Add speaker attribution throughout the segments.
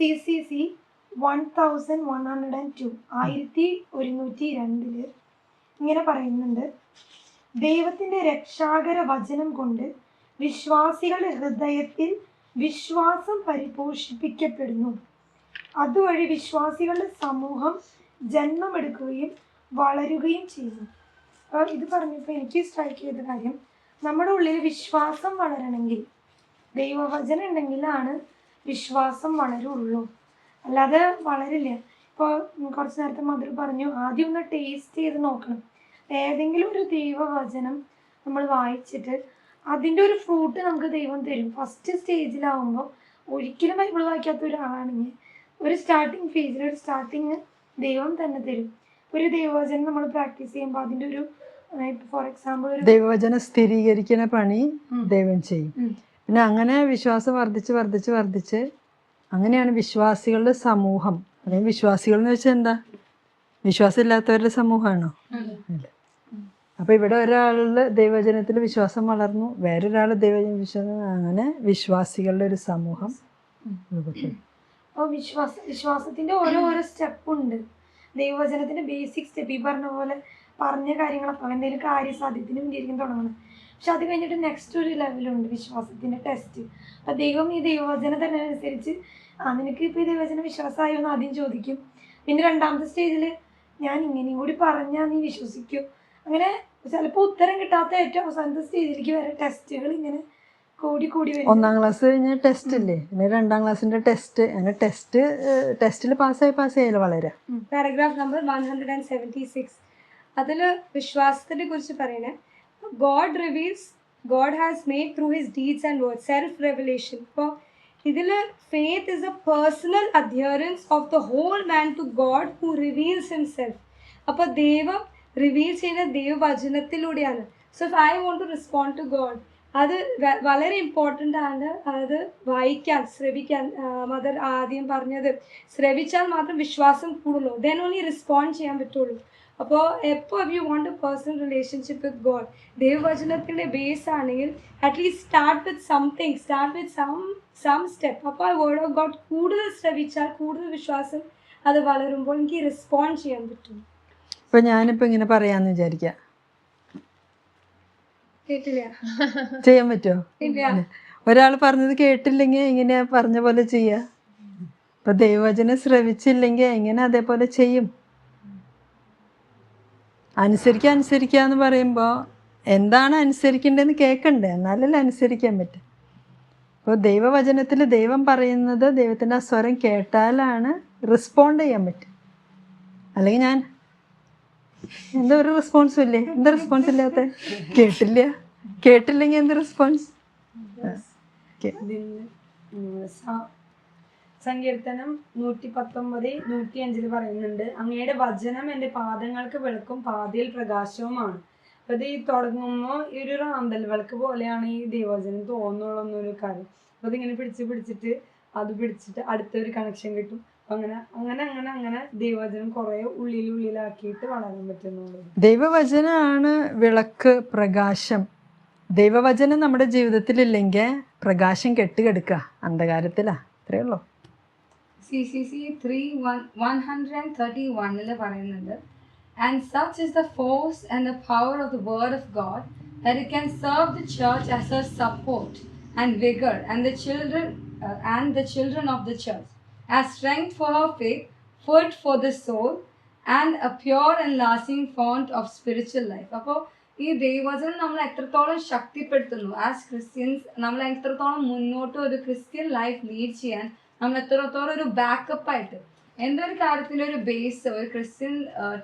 Speaker 1: C C C one thousand one hundred and two ആയിരത്തി ഒരുന്നൂറ്റി രണ്ടിൽ ഇങ്ങനെ പറയുന്നുണ്ട്. ദൈവത്തിന്റെ രക്ഷാകര വചനം കൊണ്ട് വിശ്വാസികളുടെ ഹൃദയത്തിൽ വിശ്വാസം പരിപോഷിപ്പിക്കപ്പെടുന്നു. അതുവഴി വിശ്വാസികളുടെ സമൂഹം ജന്മമെടുക്കുകയും വളരുകയും ചെയ്യുന്നു. അപ്പോൾ ഇത് പറഞ്ഞപ്പോൾ എനിക്ക് സ്ട്രൈക്ക് ചെയ്ത കാര്യം നമ്മുടെ ഉള്ളിൽ വിശ്വാസം വളരണമെങ്കിൽ ദൈവവചനം ഉണ്ടെങ്കിലാണ് വിശ്വാസം വളരുള്ളൂ. അല്ലാതെ വളരില്ല. ഇപ്പോൾ കുറച്ച് നേരത്തെ മധുർ പറഞ്ഞു ആദ്യം ഒന്ന് ടേസ്റ്റ് ചെയ്ത് നോക്കണം. ഏതെങ്കിലും ഒരു ദൈവവചനം നമ്മൾ വായിച്ചിട്ട് അതിന്റെ ഒരു ഫ്രൂട്ട് നമുക്ക് ദൈവം തരും. ഫസ്റ്റ് സ്റ്റേജിലാവുമ്പോൾ ഒരിക്കലും ബൈബിൾ വായിക്കാത്ത ഒരാളാണെങ്കിൽ ഒരു സ്റ്റാർട്ടിങ് ഫേജിൽ ഒരു സ്റ്റാർട്ടിങ് ദൈവം തന്നെ തരും. ഒരു ദൈവവചനം നമ്മൾ പ്രാക്ടീസ് ചെയ്യുമ്പോൾ അതിന്റെ ഒരു ഫോർ എക്സാമ്പിൾ
Speaker 2: ദൈവവചനം സ്ഥിരീകരിക്കുന്ന പണി ദൈവം ചെയ്യും. പിന്നെ അങ്ങനെ വിശ്വാസം വർദ്ധിച്ച് വർദ്ധിച്ച് വർദ്ധിച്ച് അങ്ങനെയാണ് വിശ്വാസികളുടെ സമൂഹം. അല്ലെങ്കിൽ വിശ്വാസികൾ എന്ന് വെച്ചാൽ എന്താ? വിശ്വാസം ഇല്ലാത്തവരുടെ സമൂഹമാണോ? അല്ല. അപ്പൊ ഇവിടെ ഒരാളുടെ ദൈവജനത്തിൽ വിശ്വാസം വളർന്നു വേറൊരാൾ ദൈവജന വിശ്വാസം അങ്ങനെ വിശ്വാസികളുടെ ഒരു സമൂഹം
Speaker 1: അപ്പോൾ വിശ്വാസ വിശ്വാസത്തിന്റെ ഓരോ ഓരോ സ്റ്റെപ്പ് ഉണ്ട്. ദൈവജനത്തിന്റെ ബേസിക് സ്റ്റെപ്പ് ഈ പറഞ്ഞ പോലെ പറഞ്ഞ കാര്യങ്ങളൊക്കെ എന്തെങ്കിലും കാര്യസാധ്യത്തിന് വേണ്ടിയിരിക്കും തുടങ്ങണം പക്ഷെ അത് കഴിഞ്ഞിട്ട് നെക്സ്റ്റ് ഒരു ലെവലുണ്ട് വിശ്വാസത്തിന്റെ ടെസ്റ്റ് അപ്പം ദൈവം ഈ ദൈവവചന തന്നെ അനുസരിച്ച് ആ നിനക്ക് ഇപ്പോൾ ഈ ദൈവവചന വിശ്വാസമായോ എന്ന് ആദ്യം ചോദിക്കും. പിന്നെ രണ്ടാമത്തെ സ്റ്റേജിൽ ഞാൻ ഇങ്ങനെയും കൂടി പറഞ്ഞാൽ നീ വിശ്വസിക്കൂ. അങ്ങനെ ചിലപ്പോൾ ഉത്തരം കിട്ടാത്ത ഏറ്റവും അവസാനത്തെ സ്റ്റേജിലേക്ക് വരെ ടെസ്റ്റുകൾ ഇങ്ങനെ കൂടി കൂടി വരും.
Speaker 2: ഒന്നാം ക്ലാസ് കഴിഞ്ഞ ടെസ്റ്റ് ഇല്ലേ? പിന്നെ രണ്ടാം ക്ലാസ്സിന്റെ ടെസ്റ്റ് അങ്ങനെ ടെസ്റ്റ് ടെസ്റ്റിൽ പാസ്സായി പാസ്സായാലും വളരെ?
Speaker 3: Paragraph number one hundred and seventy six അതിൽ വിശ്വാസത്തിനെ കുറിച്ച് പറയണേ. God reveals God has made through his deeds and word self revelation ഇപ്പോൾ ഇതിൽ faith is a personal adherence of the whole man to God who reveals himself അപ്പോൾ ദൈവം reveal ചെയ്യുന്ന ദൈവവചനത്തിലൂടെയാണ്. So if I want to respond to God അത് വളരെ important ആണ് അത് വായിക്കാൻ ശ്രവിക്കാൻ. മദർ ആദ്യം പറഞ്ഞത് ശ്രവിച്ചാൽ മാത്രം വിശ്വാസം കൂടുള്ളൂ. ദെൻ ഓൺലി റെസ്പോണ്ട് ചെയ്യാൻ പറ്റുള്ളൂ. അപ്പോൾ എപ്പോൾ you want a personal relationship with God ദൈവവചനത്തിന്റെ ബേസ് ആണെങ്കിൽ at least start with something start with some some step അപ്പോൾ ആ വേർഡ് ഓഫ് ഗോഡ് കൂടുതൽ ശ്രവിച്ചാൽ കൂടുതൽ വിശ്വാസം അത് വളരുമ്പോൾ എനിക്ക് റെസ്പോണ്ട് ചെയ്യാൻ പറ്റും.
Speaker 2: ഇപ്പൊ ഞാനിപ്പോ ഇങ്ങനെ പറയാന്ന് വിചാരിക്കാം.
Speaker 3: കേട്ടില്ല.
Speaker 2: ചെയ്യാൻ പറ്റുമോ
Speaker 3: ഇല്ല.
Speaker 2: ഒരാൾ പറഞ്ഞത് കേട്ടില്ലെങ്കിൽ എങ്ങനെയാ പറഞ്ഞ പോലെ ചെയ്യാ? ഇപ്പൊ ദൈവവചനം ശ്രവിച്ചില്ലെങ്കിൽ എങ്ങനെ അതേപോലെ ചെയ്യും? അനുസരിക്കുക അനുസരിക്കുക എന്ന് പറയുമ്പോൾ എന്താണ് അനുസരിക്കേണ്ടതെന്ന് കേൾക്കണ്ടേ എന്നാലല്ലേ അനുസരിക്കാൻ പറ്റും. അപ്പോൾ ദൈവവചനത്തിൽ ദൈവം പറയുന്നത് ദൈവത്തിന്റെ ആ സ്വരം കേട്ടാലാണ് റെസ്പോണ്ട് ചെയ്യാൻ പറ്റും. അല്ലെങ്കിൽ ഞാൻ എന്താ ഒരു റെസ്പോൺസും ഇല്ലേ? എന്താ റെസ്പോൺസ് ഇല്ലാത്ത? കേട്ടില്ല. കേട്ടില്ലെങ്കിൽ എന്ത് റെസ്പോൺസ്
Speaker 1: സങ്കീർത്തനം നൂറ്റി പത്തൊമ്പത് നൂറ്റി അഞ്ചിൽ പറയുന്നുണ്ട് അങ്ങയുടെ വചനം എന്റെ പാദങ്ങൾക്ക് വിളക്കും പാതയിൽ പ്രകാശവുമാണ്. അപ്പൊ ഇത് ഈ തുടങ്ങുമ്പോൾ ഈ ഒരു റാന്തൽ വിളക്ക് പോലെയാണ് ഈ ദൈവവചനം എന്നൊരു കാര്യം. അപ്പൊ ഇതിങ്ങനെ പിടിച്ച് പിടിച്ചിട്ട് അത് പിടിച്ചിട്ട് അടുത്തൊരു കണക്ഷൻ കിട്ടും. അങ്ങനെ അങ്ങനെ അങ്ങനെ അങ്ങനെ ദൈവവചനം കുറെ ഉള്ളിൽ ഉള്ളിലാക്കിയിട്ട് വളരാൻ പറ്റുന്നുള്ളൂ
Speaker 2: ദൈവവചനമാണ് വിളക്ക് പ്രകാശം. ദൈവവചനം നമ്മുടെ ജീവിതത്തിലില്ലെങ്കിൽ പ്രകാശം കെട്ടുകെടുക്കുക അന്ധകാരത്തിലാ. അത്രേ ഉള്ളൂ.
Speaker 4: C C C three one one hundred and thirty വണ്ണിൽ പറയുന്നുണ്ട് and such is the force and the power of the word of God that it can serve the church as a support and vigor and the children uh, and the children of the church as strength for her faith food for the soul and a pure and lasting fount of spiritual life അപ്പോൾ ഈ ദൈവവചനം നമ്മൾ എത്രത്തോളം ശക്തിപ്പെടുത്തുന്നു as Christians നമ്മൾ എത്രത്തോളം മുന്നോട്ട് ഒരു ക്രിസ്ത്യൻ ലൈഫ് ലീഡ് ചെയ്യാൻ നമ്മൾ എത്രത്തോളം ഒരു ബാക്കപ്പ് ആയിട്ട് എന്തൊരു കാര്യത്തിന്റെ ഒരു ബേസ് ഒരു ക്രിസ്ത്യൻ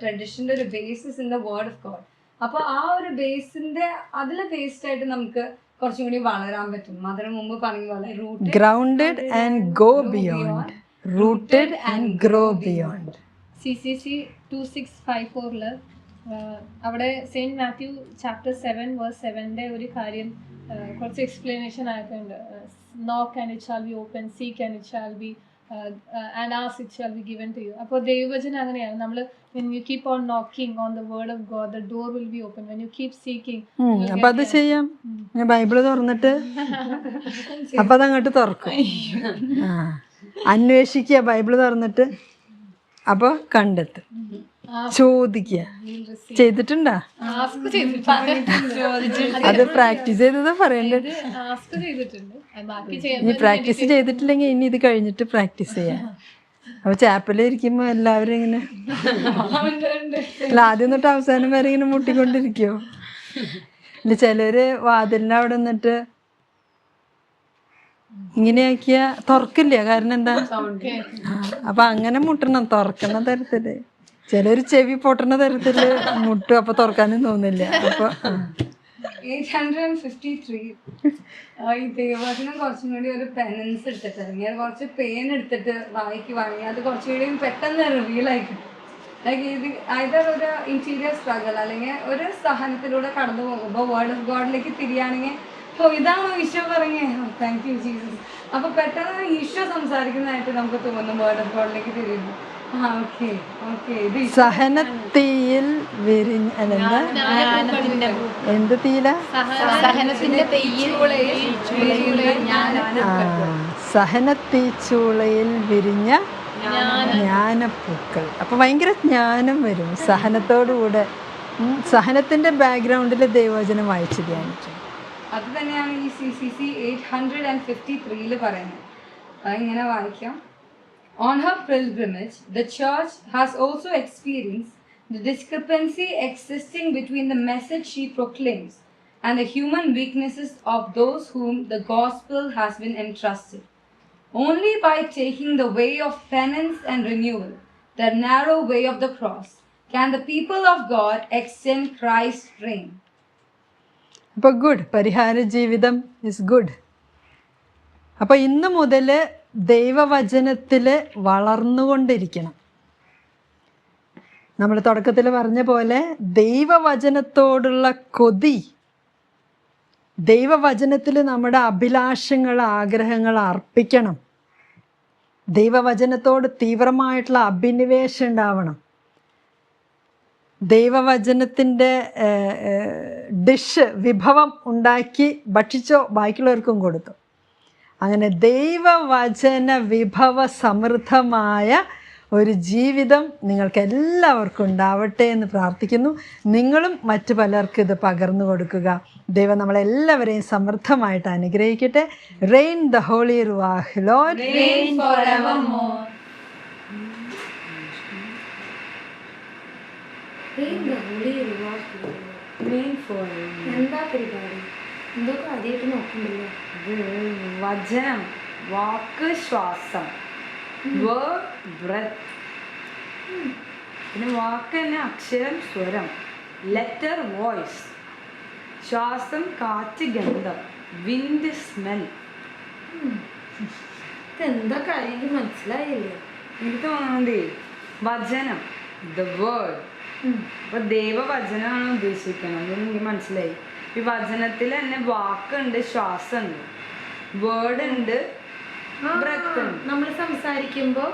Speaker 4: ട്രഡീഷന്റെ ഒരു basis in the word of God അപ്പോൾ ആ ഒരു ബേസിന്റെ അതിൽ ബേസ്ഡ് ആയിട്ട് നമുക്ക് കുറച്ചും കൂടി വളരാൻ പറ്റും. അതിന് മുമ്പ് പറഞ്ഞ പോലെ root
Speaker 2: grounded and go beyond rooted and grow beyond
Speaker 5: C C C two six five ഫോറിൽ അവിടെ saint Matthew chapter seven verse സെവന്റെ ഒരു കാര്യം കുറച്ച് എക്സ്പ്ലനേഷൻ ആയിട്ടുണ്ട്. Knock and it shall be open seek and it shall be and ask it shall be given to you അപ്പോൾ ദൈവവചനം അങ്ങനെയാണ്. നമ്മൾ when you keep on knocking on the word of God the door will be open when you keep seeking
Speaker 2: അപ്പൊ അത് ചെയ്യാം. ഞാൻ Bible തുറന്നിട്ട് അപ്പൊ അതങ്ങോട്ട് തുറക്കും. അന്വേഷിക്കുക ബൈബിൾ തുറന്നിട്ട് അപ്പോൾ കണ്ടെത്തും. ചോദിക്കുക ചെയ്തിട്ടുണ്ടാ? അത്. പ്രാക്ടീസ് ചെയ്തത്
Speaker 5: അത്
Speaker 2: ഇനി പ്രാക്ടീസ് ചെയ്തിട്ടില്ലെങ്കിൽ ഇനി ഇത് കഴിഞ്ഞിട്ട് പ്രാക്ടീസ് ചെയ്യാം. അപ്പൊ ചാപ്പലിൽ ഇരിക്കുമ്പോ എല്ലാവരും ഇങ്ങനെ അല്ല ആദ്യം തൊട്ട് അവസാനം വരെ ഇങ്ങനെ മുട്ടിക്കൊണ്ടിരിക്കോ? ഇല്ല ചിലര് വാതിലിന്റെ അവിടെ നിന്നിട്ട് ഇങ്ങനെയാക്കിയ തുറക്കില്ല. കാരണം എന്താ? അപ്പൊ അങ്ങനെ മുട്ടണം തുറക്കണ തരത്തിൽ. ചിലര് ചെവി പൊട്ടണ തരത്തിൽ മുട്ടും അപ്പൊ തുറക്കാനും തോന്നില്ല അപ്പൊ
Speaker 6: ഈ ഒരു കുറച്ച് എടുത്തിട്ട് അത് ലൈക്ക് ഇത് ഒരു ഇന്റീരിയർ സ്ട്രഗിൾ അല്ലെങ്കിൽ ഒരു സഹനത്തിലൂടെ കടന്നു പോകുമ്പോൾ വേർഡ് ഓഫ് ഗോഡിലേക്ക് തിരിയാണെങ്കിൽ ഓ ഇതാണോ ഈശോ പറഞ്ഞത് താങ്ക് യു ജീസസ് അപ്പൊ പെട്ടെന്ന് ഈശോ സംസാരിക്കുന്നതായിട്ട് നമുക്ക് തോന്നും വേർഡ് ഓഫ് ഗോഡിലേക്ക് തിരിയുന്നു
Speaker 2: സഹനത്തീയിൽ വിരിഞ്ഞ എന്ത് തീല സഹനത്തീച്ചൂളയിൽ വിരിഞ്ഞ ജ്ഞാനപ്പൂക്കൾ അപ്പൊ ഭയങ്കര ജ്ഞാനം വരും സഹനത്തോടുകൂടെ സഹനത്തിന്റെ ബാക്ക്ഗ്രൗണ്ടിൽ ദൈവവചനം വായിച്ചു ധ്യാനിച്ചു
Speaker 6: അത് തന്നെയാണ് ഈ C C C eight hundred and fifty ത്രീയിൽ പറയുന്നത്. അത് ഇങ്ങനെ വായിക്കാം. On her pilgrimage the church has also experience the discrepancy existing between the message she proclaims and the human weaknesses of those whom the gospel has been entrusted Only by taking the way of penance and renewal, the narrow way of the cross, can the people of God extend Christ's reign.
Speaker 2: അപ്പൊ good പരിഹാര ജീവിതം is good അപ്പൊ ഇന്ന് മുതൽ ദൈവവചനത്തിൽ വളർന്നുകൊണ്ടിരിക്കണം. നമ്മൾ തുടക്കത്തിൽ പറഞ്ഞ പോലെ ദൈവവചനത്തോടുള്ള കൊതി ദൈവവചനത്തിൽ നമ്മുടെ അഭിലാഷങ്ങൾ ആഗ്രഹങ്ങൾ അർപ്പിക്കണം. ദൈവവചനത്തോട് തീവ്രമായിട്ടുള്ള അഭിനിവേശം ഉണ്ടാവണം. ദൈവവചനത്തിന്റെ ഡിഷ് വിഭവം ഉണ്ടാക്കി ഭക്ഷിച്ചോ ബാക്കിയുള്ളവർക്കും കൊടുത്തു. അങ്ങനെ ദൈവവചന വിഭവ സമൃദ്ധമായ ഒരു ജീവിതം നിങ്ങൾക്ക് എല്ലാവർക്കും ഉണ്ടാവട്ടെ എന്ന് പ്രാർത്ഥിക്കുന്നു. നിങ്ങളും മറ്റു പലർക്കും ഇത് പകർന്നു കൊടുക്കുക. ദൈവം നമ്മളെല്ലാവരെയും സമൃദ്ധമായിട്ട് അനുഗ്രഹിക്കട്ടെ. Reign the Holy Ruah Lord
Speaker 7: എന്താ പരിപാടി? എന്തോ കാര്യമായിട്ട് നോക്കുന്നില്ല
Speaker 6: ഇത് വചനം വാക്ക് ശ്വാസം ബ്രത്ത് പിന്നെ വാക്ക് തന്നെ അക്ഷരം സ്വരം ലെറ്റർ വോയിസ് ശ്വാസം കാറ്റ് ഗന്ധം വിൻഡ് സ്മെൽ
Speaker 7: എന്താ കാര്യം മനസ്സിലായില്ലേ?
Speaker 6: എനിക്ക് തോന്നുന്നതേ വചനം ദ വേർഡ് അപ്പൊ ദൈവവചനമാണ് ഉദ്ദേശിക്കുന്നത്. എനിക്ക് മനസ്സിലായി. ഈ വചനത്തിൽ തന്നെ വാക്കുണ്ട് ശ്വാസമുണ്ട്. വേർഡ് ഉണ്ട്
Speaker 7: നമ്മൾ സംസാരിക്കുമ്പോ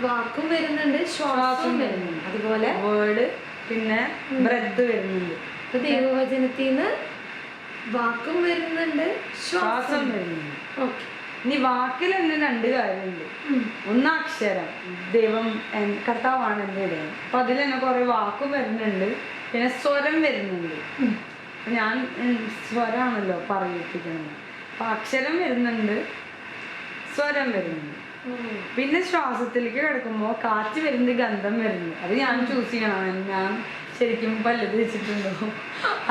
Speaker 7: വാക്കും വരുന്നുണ്ട് ശ്വാസവും വരുന്നുണ്ട്. അതുപോലെ
Speaker 6: വേർഡ് പിന്നെ ബ്രത്ത് വരുന്നുണ്ട്.
Speaker 7: ഇപ്പൊ ദൈവവചനത്തിൽ നിന്ന് വാക്കും വരുന്നുണ്ട്
Speaker 6: ശ്വാസം വരുന്നുണ്ട്.
Speaker 7: ഓക്കെ
Speaker 6: ഇനി വാക്കിൽ തന്നെ രണ്ട് കാര്യമുണ്ട്. ഒന്ന് അക്ഷരം. ദൈവം കർത്താവാണ് എന്റെ ഇടയൻ. അപ്പൊ അതിൽ തന്നെ കുറെ വാക്കും വരുന്നുണ്ട്. പിന്നെ സ്വരം വരുന്നുണ്ട്. ഞാൻ സ്വരമാണല്ലോ പറയിപ്പിക്കുന്നത്. അപ്പൊ അക്ഷരം വരുന്നുണ്ട് സ്വരം വരുന്നുണ്ട്. പിന്നെ ശ്വാസത്തിലേക്ക് കിടക്കുമ്പോൾ കാറ്റ് വരുന്നത് ഗന്ധം വരുന്നു. അത് ഞാൻ ചൂസ് ചെയ്യണം. ഞാൻ ശരിക്കും പല്ല് തേച്ചിട്ടുണ്ടോ?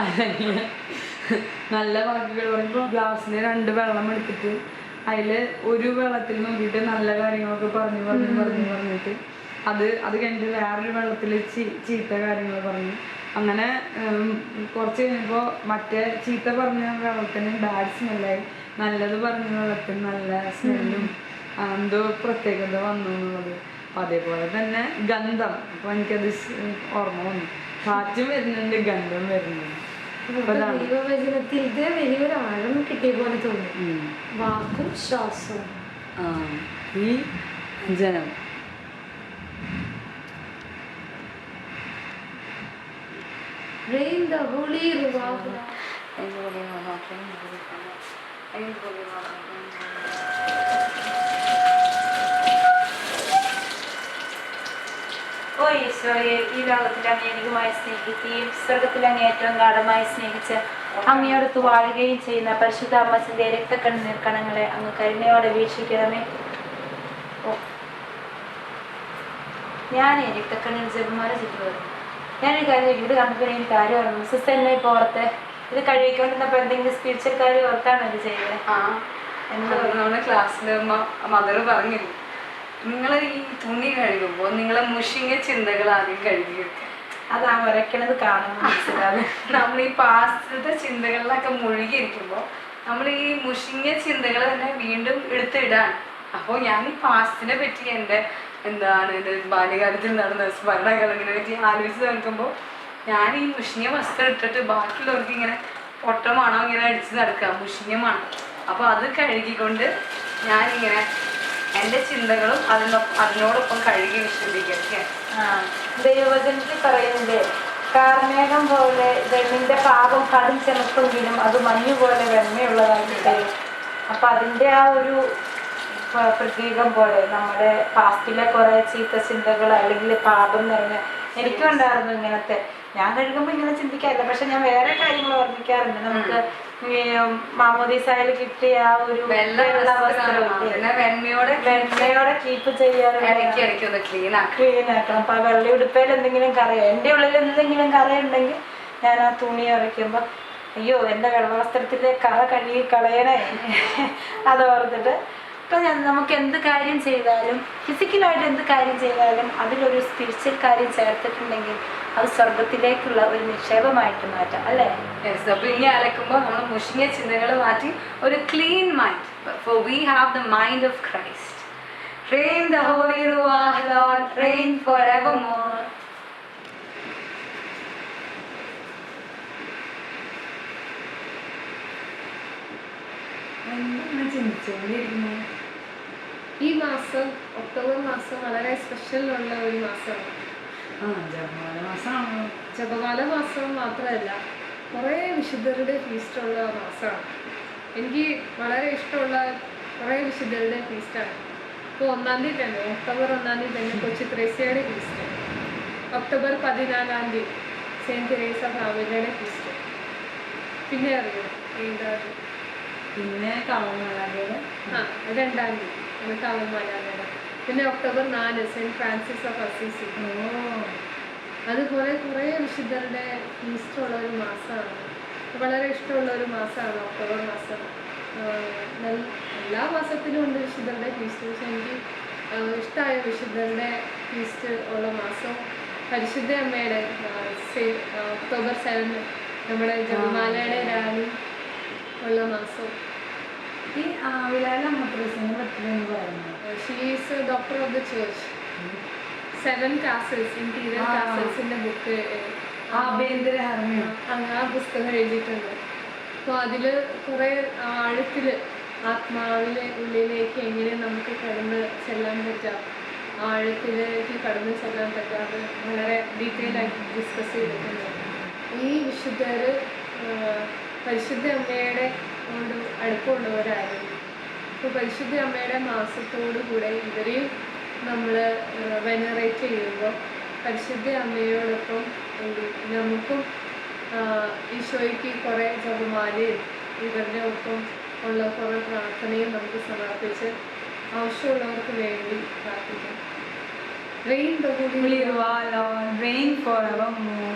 Speaker 6: അല്ലെങ്കിൽ നല്ല വാക്കുകൾ പറയുമ്പോൾ ഗ്ലാസ്സിന് രണ്ട് വെള്ളം എടുത്തിട്ട് അതിൽ ഒരു വെള്ളത്തിൽ നോക്കിയിട്ട് നല്ല കാര്യങ്ങളൊക്കെ പറഞ്ഞു പറഞ്ഞു പറഞ്ഞു പറഞ്ഞിട്ട് അത് അത് കഴിഞ്ഞിട്ട് വേറൊരു വെള്ളത്തിൽ ചീത്ത കാര്യങ്ങൾ പറഞ്ഞു. അങ്ങനെ കുറച്ച് കഴിഞ്ഞപ്പോൾ മറ്റേ ചീത്ത പറഞ്ഞ വെള്ളത്തിന് ബാഡ് സ്മെല്ലായി നല്ലത് പറഞ്ഞ വെള്ളത്തിന് നല്ല സ്മെല്ലും എന്തോ പ്രത്യേകത വന്നു എന്നുള്ളത്. അപ്പം അതേപോലെ തന്നെ ഗന്ധം. അപ്പോൾ എനിക്കത് ഓർമ്മ വന്നു. കാറ്റും വരുന്നുണ്ട് ഗന്ധം വരുന്നുണ്ട്. അപ്പൊ
Speaker 7: ദൈവവചനത്തിൽ ഇത് വലിയൊരു ആഴം കിട്ടിയ പോലെ തോന്നി. വാക്കും ശ്വാസവും.
Speaker 6: ആ ഈ ജനം.
Speaker 7: Rain the holy ruach
Speaker 8: ഈശോയെ ഈ ലോകത്തിൽ അങ്ങ് എനിക്കുമായി സ്നേഹിക്കുകയും സ്വർഗത്തിൽ അങ്ങ് ഏറ്റവും ഗാഠമായി സ്നേഹിച്ച് അങ്ങയോടൊത്ത് വാഴുകയും ചെയ്യുന്ന പരിശുദ്ധ അമ്മസിന്റെ രക്തക്കണ്ണീർ കണങ്ങളെ അങ്ങ് കരുണയോടെ വീക്ഷിക്കണമേ. ഓ. ഞാൻ രക്തക്കണ്ണീർ ജപമാല ചുറ്റുന്നത്. ഞാനൊരു കാര്യം. ഇത് കണ്ടപ്പോൾ എനിക്ക് കാര്യം ഓർമ്മ സിസ്റ്റർ എന്നെ ഇപ്പോൾ ഓർത്ത്? ഇത് കഴിക്കൊണ്ടിരുന്നപ്പോൾ എന്തെങ്കിലും സ്പിരിച്വൽ കാര്യം ഓർത്താണോ ഇത് ചെയ്തത്?
Speaker 4: ആ. എന്താ? നമ്മുടെ ക്ലാസ്സിൽ മദർ പറഞ്ഞില്ലേ? നിങ്ങൾ ഈ തുണി കഴുകുമ്പോൾ നിങ്ങളെ മുഷിങ്ങ ചിന്തകൾ ആദ്യം കഴുകി അത്
Speaker 8: അതാ വരയ്ക്കണത് കാണുമ്പോൾ മനസ്സിലാവും.
Speaker 4: നമ്മൾ ഈ പാസ്റ്റത്തെ ചിന്തകളിലൊക്കെ മുഴുകിയിരിക്കുമ്പോൾ നമ്മൾ ഈ മുഷിഞ്ഞ ചിന്തകൾ തന്നെ വീണ്ടും എടുത്തിടാൻ അപ്പോൾ ഞാൻ ഈ പാസ്റ്റിനെ പറ്റി എന്റെ എന്താണ് എന്റെ ബാല്യകാലത്തിൽ നടന്ന സ്മരണകളെ പറ്റി ആലോചിച്ച് നോക്കുമ്പോൾ ഞാൻ ഈ മുഷിഞ്ഞ വസ്ത്രം ഇട്ടിട്ട് ബാക്കിയുള്ളവർക്ക് ഇങ്ങനെ പൊട്ടമാണോ ഇങ്ങനെ അടിച്ച് നടക്കുക മുഷിഞ്ഞമാണ് അപ്പോൾ അത് കഴുകിക്കൊണ്ട് ഞാനിങ്ങനെ എന്റെ ചിന്തകളും അതിനൊപ്പം അതിനോടൊപ്പം കഴുകി വിശ്രമിക്കുകയാണ്
Speaker 8: ആ, ദൈവവചനത്തിൽ പറയുന്നുണ്ട് കാർമേഘം പോലെ വെണ്ണിന്റെ പാപം കടും ചെറുപ്പെങ്കിലും അത് മഞ്ഞു പോലെ വെണ്ണയുള്ളതായിട്ട് അപ്പൊ അതിന്റെ ആ ഒരു പ്രതീകം പോലെ നമ്മുടെ പാസ്റ്റിലെ കുറെ ചീത്ത ചിന്തകൾ അല്ലെങ്കിൽ പാപം നിറഞ്ഞ എനിക്കും ഉണ്ടായിരുന്നു ഇങ്ങനത്തെ. ഞാൻ കഴുകുമ്പോൾ ഇങ്ങനെ ചിന്തിക്കാറില്ല പക്ഷെ ഞാൻ വേറെ കാര്യങ്ങൾ ഓർമ്മിക്കാറുണ്ട്. നമുക്ക് മാമോദീസായിൽ കിട്ടിയ ആ ഒരു
Speaker 4: വെള്ള.
Speaker 8: വസ്ത്രം.
Speaker 4: വെണ്മയോടെ
Speaker 8: വെണ്ണയോടെ കീപ്പ് ചെയ്യാറുണ്ട്
Speaker 4: ക്ലീൻ
Speaker 8: ആക്കണം. അപ്പൊ ആ വെള്ള ഉടുപ്പയിൽ എന്തെങ്കിലും കറയോ എന്റെ ഉള്ളിൽ എന്തെങ്കിലും കറയുണ്ടെങ്കിൽ ഞാൻ ആ തുണി ഉറയ്ക്കുമ്പോൾ അയ്യോ എന്റെ വെള്ളവസ്ത്രത്തിലെ കറ കഴുകി കളയണേ. അത് ഓർത്തിട്ട് ഇപ്പൊ നമുക്ക് എന്ത് കാര്യം ചെയ്താലും ഫിസിക്കലായിട്ട് എന്ത് കാര്യം ചെയ്താലും അതിലൊരു സ്പിരിച്വൽ കാര്യം ചേർത്തിട്ടുണ്ടെങ്കിൽ അത് സ്വർഗത്തിലേക്കുള്ള ഒരു നിക്ഷേപമായിട്ട് മാറ്റാം അല്ലേ?
Speaker 4: യെസ് അപ്പൊ ഇനി അലക്കുമ്പോൾ നമ്മൾ മുഷിങ്ങിയ ചിന്തകൾ മാറ്റി ഒരു clean mind for we have the mind of Christ Reign the Holy Ruach, Lord, reign forevermore. എന്താണ് ചിന്തിച്ചുകൊണ്ടിരിക്കുന്നത്
Speaker 5: ഈ മാസം ഒക്ടോബർ മാസം വളരെ സ്പെഷ്യൽ ഉള്ള ഒരു മാസമാണ്.
Speaker 4: ജപമാല
Speaker 5: ജപമാല മാസം മാത്രമല്ല കുറേ വിശുദ്ധരുടെ ഫീസ്റ്റ് ഉള്ള മാസമാണ് എനിക്ക് വളരെ ഇഷ്ടമുള്ള കുറേ വിശുദ്ധരുടെ ഫീസ്റ്റാണ് ഇപ്പോൾ ഒന്നാം തീയതി തന്നെ ഒക്ടോബർ ഒന്നാം തീയതി തന്നെ കൊച്ചി ത്രേസ്യയുടെ ഫീസ്റ്റ് ഒക്ടോബർ പതിനാലാം തീയതി സെയിന്റ് തെരേസ ഫാമിലിയുടെ ഫീസ്റ്റ് പിന്നെ അറിയോ എന്താ?
Speaker 8: പിന്നെ
Speaker 5: ആ രണ്ടാം തീയതി. അത് മലയാളം പിന്നെ ഒക്ടോബർ നാല് സെന്റ് ഫ്രാൻസിസ് ഓഫ് അസീസി അതുപോലെ കുറേ വിശുദ്ധരുടെ ഫീസ്റ്റ് ഉള്ള ഒരു മാസമാണ് വളരെ ഇഷ്ടമുള്ള ഒരു മാസമാണ് ഒക്ടോബർ മാസം. എല്ലാ മാസത്തിലും ഉണ്ട് വിശുദ്ധരുടെ ഫീസ്റ്റ് പക്ഷെ എനിക്ക് ഇഷ്ടമായ വിശുദ്ധരുടെ ഫീസ്റ്റ് ഉള്ള മാസം പരിശുദ്ധ അമ്മയുടെ ഒക്ടോബർ സെവന് നമ്മുടെ ജപമാലയുടെ രാവിലെ ഉള്ള മാസം.
Speaker 8: ഈ ആവിലാല
Speaker 5: she is doctor of the church seven castles interior
Speaker 8: ആ.
Speaker 5: കാസൽസിന്റെ ബുക്ക്
Speaker 8: ആഭ്യന്തര അങ്ങനെ
Speaker 5: ആ പുസ്തകം എഴുതിയിട്ടുണ്ട്. അപ്പോൾ അതിൽ കുറേ ആഴത്തിൽ ആത്മാവിലെ ഉള്ളിലേക്ക് എങ്ങനെ നമുക്ക് കടന്ന് ചെല്ലാൻ പറ്റാം ആഴത്തിലേക്ക് കടന്ന് ചെല്ലാൻ പറ്റാതെ വളരെ ഡീറ്റെയിൽ ആയിട്ട് ഡിസ്കസ് ചെയ്തിട്ടുണ്ട്. ഈ വിശുദ്ധർ പരിശുദ്ധ അമ്മയുടെ കൊണ്ട് അടുപ്പമുള്ളവരായിരുന്നു. അപ്പോൾ പരിശുദ്ധ അമ്മയുടെ മാസത്തോടു കൂടെ ഇവരെയും നമ്മൾ വെനറേറ്റ് ചെയ്യുമ്പോൾ പരിശുദ്ധ അമ്മയോടൊപ്പം നമുക്കും ഈശോയ്ക്ക് കുറേ ജപമാലയും ഇവരുടെ ഒപ്പം ഉള്ള കുറേ പ്രാർത്ഥനയും നമുക്ക് സമർപ്പിച്ച് ആവശ്യമുള്ളവർക്ക് വേണ്ടി പ്രാർത്ഥിക്കാം reign the
Speaker 8: Holy Lord, reign forevermore.